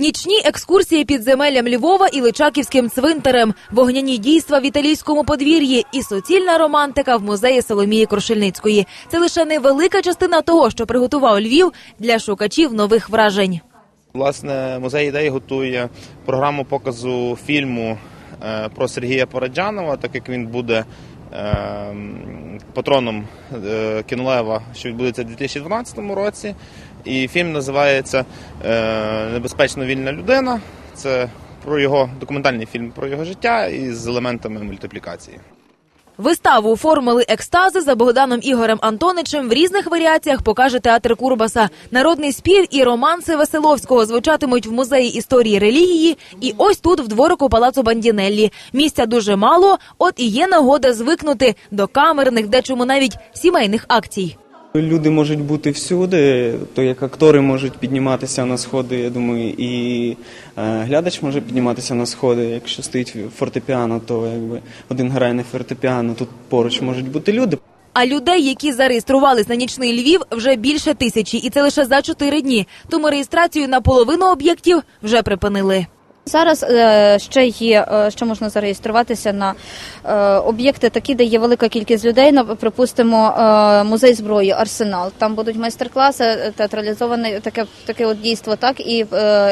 Нічні екскурсії підземеллям Львова і Личаківським цвинтарем, вогняні дійства в італійському подвір'ї і суцільна романтика в музеї Соломії Крушельницької. Це лише невелика частина того, що приготував Львів для шукачів нових вражень. Власне, музей ідеї готує програму показу фільму е, про Сергія Параджанова, так як він буде патроном е, Кінлева, що відбудеться у 2012 році. І фільм називається е, Небезпечно вільна людина. Це про його документальний фільм про його життя із елементами мультиплікації. Виставу формули екстази за Богданом Ігорем Антоничем в різних варіаціях покаже театр Курбаса. Народний спів і романси Веселовського звучатимуть в музеї історії релігії. І ось тут, в дворику палацу Бандінеллі. Місця дуже мало, от і є нагода звикнути до камерних, дечому навіть сімейних акцій. Люди можуть бути всюди, то як актори можуть підніматися на сходи, я думаю, і е, глядач може підніматися на сходи. Якщо стоїть фортепіано, то якби один грає на фортепіано, тут поруч можуть бути люди. А людей, які зареєструвались на нічний Львів, вже більше тисячі, і це лише за чотири дні. Тому реєстрацію на половину об'єктів вже припинили. Зараз е, ще є, е, ще можна зареєструватися на е, об'єкти такі, де є велика кількість людей. Припустимо, е, музей зброї, арсенал. Там будуть майстер-класи, театралізоване таке, таке от дійство, так і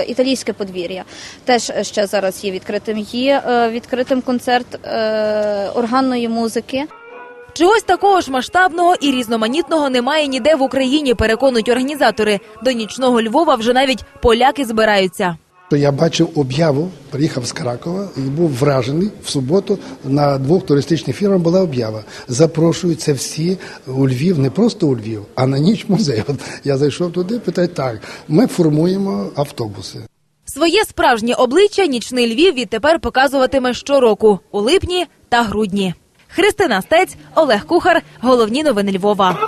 італійське подвір'я. Теж ще зараз є відкритим. Є відкритим концерт органної музики. Чогось такого ж масштабного і різноманітного немає ніде в Україні, переконують організатори. До нічного Львова вже навіть поляки збираються. Я бачив об'яву, приїхав з Кракова і був вражений в суботу. На двох туристичних фірмах була об'ява. Запрошуються всі у Львів, не просто у Львів, а на ніч музей. От я зайшов туди, питаю, так, ми формуємо автобуси. Своє справжнє обличчя нічний Львів відтепер показуватиме щороку у липні та грудні. Христина Стець, Олег Кухар. Головні новини Львова.